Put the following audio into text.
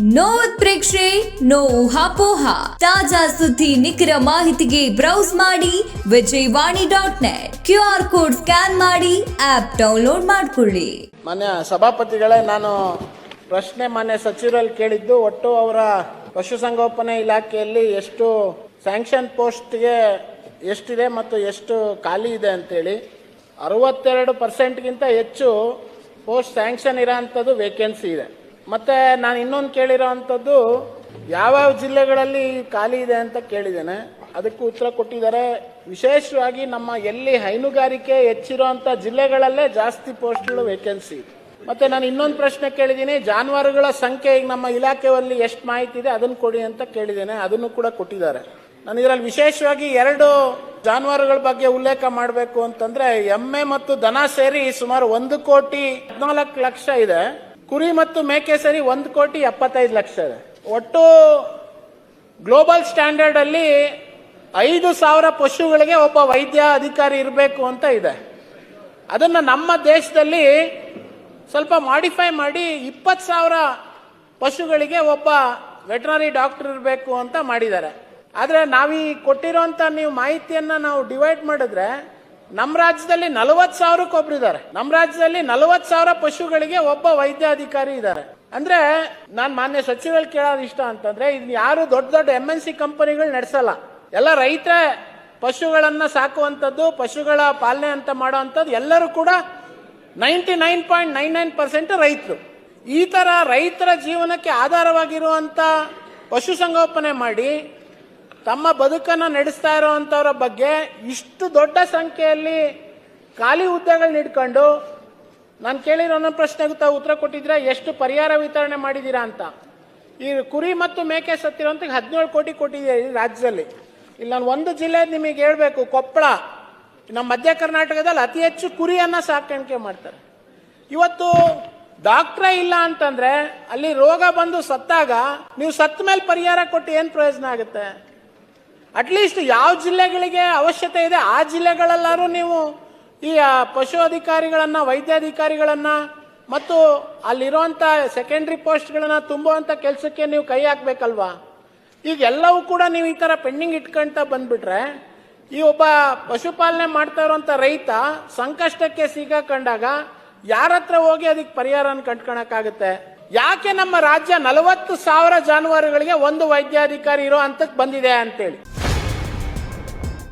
No ಪ್ರೇಕ್ಷೆ no ಊಹಾಪೋಹ ತಾಜಾ ಸುದ್ದಿ ನಿಖರ ಮಾಹಿತಿಗೆ ಬ್ರೌಸ್ ಮಾಡಿ Vijayavani dot net. Q R code scan ಮಾಡಿ ಆಪ್ ಡೌನ್ಲೋಡ್ ಮಾಡಿಕೊಳ್ಳಿ. ಮಾನ್ಯ, ಸಭಾಪತಿಗಳೇ, ನಾನು ಪ್ರಶ್ನೆ ಮಾನ್ಯ ಸಚಿವರಲ್ಲಿ ಕೇಳಿದ್ದು, ಒಟ್ಟು ಅವರ ಪಶುಸಂಗೋಪನೆ ಇಲಾಖೆಯಲ್ಲಿ ಎಷ್ಟು ಸ್ಯಾಂಕ್ಷನ್ ಪೋಸ್ಟ್ಗೆ ಎಷ್ಟಿದೆ ಮತ್ತು ಎಷ್ಟು ಖಾಲಿ ಇದೆ ಅಂತೇಳಿ, ಅರವತ್ತೆರಡು ಪರ್ಸೆಂಟ್ಗಿಂತ ಹೆಚ್ಚು ಪೋಸ್ಟ್ ಸ್ಯಾಂಕ್ಷನ್ ಇರೋ ಅಂಥದ್ದು ವೇಕೆನ್ಸಿ ಇದೆ. ಮತ್ತು ನಾನು ಇನ್ನೊಂದು ಕೇಳಿರೋ ಅಂಥದ್ದು, ಯಾವ್ಯಾವ ಜಿಲ್ಲೆಗಳಲ್ಲಿ ಖಾಲಿ ಇದೆ ಅಂತ ಕೇಳಿದ್ದೇನೆ. ಅದಕ್ಕೂ ಉತ್ತರ ಕೊಟ್ಟಿದ್ದಾರೆ. ವಿಶೇಷವಾಗಿ ನಮ್ಮ ಎಲ್ಲಿ ಹೈನುಗಾರಿಕೆ ಹೆಚ್ಚಿರುವಂಥ ಜಿಲ್ಲೆಗಳಲ್ಲೇ ಜಾಸ್ತಿ ಪೋಸ್ಟ್ಗಳು ವೇಕೆನ್ಸಿ ಮತ್ತೆ ನಾನು ಇನ್ನೊಂದು ಪ್ರಶ್ನೆ ಕೇಳಿದ್ದೀನಿ. ಜಾನುವಾರುಗಳ ಸಂಖ್ಯೆ ಈಗ ನಮ್ಮ ಇಲಾಖೆಯಲ್ಲಿ ಎಷ್ಟು ಮಾಹಿತಿ ಇದೆ ಅದನ್ನು ಕೊಡಿ ಅಂತ ಕೇಳಿದ್ದೇನೆ. ಅದನ್ನು ಕೂಡ ಕೊಟ್ಟಿದ್ದಾರೆ. ನಾನು ಇದರಲ್ಲಿ ವಿಶೇಷವಾಗಿ ಎರಡು ಜಾನುವಾರುಗಳ ಬಗ್ಗೆ ಉಲ್ಲೇಖ ಮಾಡಬೇಕು ಅಂತಂದ್ರೆ, ಎಮ್ಮೆ ಮತ್ತು ದನ ಸೇರಿ ಸುಮಾರು ಒಂದು ಕೋಟಿ ಹದಿನಾಲ್ಕು ಲಕ್ಷ ಇದೆ. ಕುರಿ ಮತ್ತು ಮೇಕೆ ಸರಿ ಒಂದು ಕೋಟಿ ಎಪ್ಪತ್ತೈದು ಲಕ್ಷ ಇದೆ. ಒಟ್ಟು ಗ್ಲೋಬಲ್ ಸ್ಟ್ಯಾಂಡರ್ಡ್ ಅಲ್ಲಿ ಐದು ಸಾವಿರ ಪಶುಗಳಿಗೆ ಒಬ್ಬ ವೈದ್ಯ ಅಧಿಕಾರಿ ಇರಬೇಕು ಅಂತ ಇದೆ. ಅದನ್ನು ನಮ್ಮ ದೇಶದಲ್ಲಿ ಸ್ವಲ್ಪ ಮಾಡಿಫೈ ಮಾಡಿ ಇಪ್ಪತ್ತು ಸಾವಿರ ಪಶುಗಳಿಗೆ ಒಬ್ಬ ವೆಟನರಿ ಡಾಕ್ಟರ್ ಇರಬೇಕು ಅಂತ ಮಾಡಿದ್ದಾರೆ. ಆದರೆ ನಾವೀ ಕೊಟ್ಟಿರೋಂಥ ನೀವು ಮಾಹಿತಿಯನ್ನು ನಾವು ಡಿವೈಡ್ ಮಾಡಿದ್ರೆ ನಮ್ಮ ರಾಜ್ಯದಲ್ಲಿ ನಲವತ್ತು ಸಾವಿರಕ್ಕೆ ಒಬ್ರಿದ್ದಾರೆ ನಮ್ಮ ರಾಜ್ಯದಲ್ಲಿ ನಲವತ್ತು ಸಾವಿರ ಪಶುಗಳಿಗೆ ಒಬ್ಬ ವೈದ್ಯಾಧಿಕಾರಿ ಇದ್ದಾರೆ. ಅಂದ್ರೆ ನಾನು ಮಾನ್ಯ ಸಚಿವರಲ್ಲಿ ಕೇಳೋದು ಇಷ್ಟ ಅಂತಂದ್ರೆ ಇದನ್ನ ಯಾರು ದೊಡ್ಡ ದೊಡ್ಡ ಎಂ ಎನ್ ಸಿ ಕಂಪನಿಗಳು ನಡೆಸಲ್ಲ. ಎಲ್ಲ ರೈತ ಪಶುಗಳನ್ನ ಸಾಕುವಂಥದ್ದು, ಪಶುಗಳ ಪಾಲನೆ ಅಂತ ಮಾಡುವಂಥದ್ದು ಎಲ್ಲರೂ ಕೂಡ ninety nine point nine nine percent ರೈತರು. ಈ ತರ ರೈತರ ಜೀವನಕ್ಕೆ ಆಧಾರವಾಗಿರುವಂತ ಪಶುಸಂಗೋಪನೆ ಮಾಡಿ ತಮ್ಮ ಬದುಕನ್ನು ನಡೆಸ್ತಾ ಇರುವಂತವರ ಬಗ್ಗೆ ಇಷ್ಟು ದೊಡ್ಡ ಸಂಖ್ಯೆಯಲ್ಲಿ ಖಾಲಿ ಹುದ್ದೆಗಳನ್ನ ಇಟ್ಕೊಂಡು ನಾನು ಕೇಳಿರೋ ಒಂದೊಂದು ಪ್ರಶ್ನೆಗೂ ತಾವು ಉತ್ತರ ಕೊಟ್ಟಿದ್ರೆ ಎಷ್ಟು ಪರಿಹಾರ ವಿತರಣೆ ಮಾಡಿದ್ದೀರಾ ಅಂತ. ಈ ಕುರಿ ಮತ್ತು ಮೇಕೆ ಸತ್ತಿರೋಂತ ಹದಿನೇಳು ಕೋಟಿ ಕೊಟ್ಟಿದ್ದೀರಿ ಈ ರಾಜ್ಯದಲ್ಲಿ. ಇಲ್ಲಿ ನಾನು ಒಂದು ಜಿಲ್ಲೆ ನಿಮಗೆ ಹೇಳಬೇಕು, ಕೊಪ್ಪಳ. ನಮ್ಮ ಮಧ್ಯ ಕರ್ನಾಟಕದಲ್ಲಿ ಅತಿ ಹೆಚ್ಚು ಕುರಿಯನ್ನು ಸಾಕಾಣಿಕೆ ಮಾಡ್ತಾರೆ. ಇವತ್ತು ಡಾಕ್ಟ್ರೇ ಇಲ್ಲ ಅಂತಂದ್ರೆ ಅಲ್ಲಿ ರೋಗ ಬಂದು ಸತ್ತಾಗ ನೀವು ಸತ್ತ ಮೇಲೆ ಪರಿಹಾರ ಕೊಟ್ಟು ಏನು ಪ್ರಯೋಜನ ಆಗುತ್ತೆ? ಅಟ್ಲೀಸ್ಟ್ ಯಾವ ಜಿಲ್ಲೆಗಳಿಗೆ ಅವಶ್ಯಕತೆ ಇದೆ, ಆ ಜಿಲ್ಲೆಗಳಲ್ಲಾರು ನೀವು ಈ ಪಶು ಅಧಿಕಾರಿಗಳನ್ನ ವೈದ್ಯಾಧಿಕಾರಿಗಳನ್ನ ಮತ್ತು ಅಲ್ಲಿರುವಂತ ಸೆಕೆಂಡ್ರಿ ಪೋಸ್ಟ್ಗಳನ್ನ ತುಂಬುವಂತ ಕೆಲಸಕ್ಕೆ ನೀವು ಕೈ ಹಾಕ್ಬೇಕಲ್ವಾ? ಈಗ ಎಲ್ಲವೂ ಕೂಡ ನೀವು ಈ ತರ ಪೆಂಡಿಂಗ್ ಇಟ್ಕೊಂತ ಬಂದ್ಬಿಟ್ರೆ, ಈ ಒಬ್ಬ ಪಶುಪಾಲನೆ ಮಾಡ್ತಾ ಇರುವಂತ ರೈತ ಸಂಕಷ್ಟಕ್ಕೆ ಸಿಗಾಕೊಂಡಾಗ ಯಾರ ಹತ್ರ ಹೋಗಿ ಅದಕ್ಕೆ ಪರಿಹಾರನ ಕಂಡ್ಕೊಳಕ್ಕಾಗುತ್ತೆ? ಯಾಕೆ ನಮ್ಮ ರಾಜ್ಯ ನಲವತ್ತು ಸಾವಿರ ಜಾನುವಾರುಗಳಿಗೆ ಒಂದು ವೈದ್ಯಾಧಿಕಾರಿ ಇರೋ ಹಂತಕ್ಕೆ ಬಂದಿದೆ ಅಂತೇಳಿ?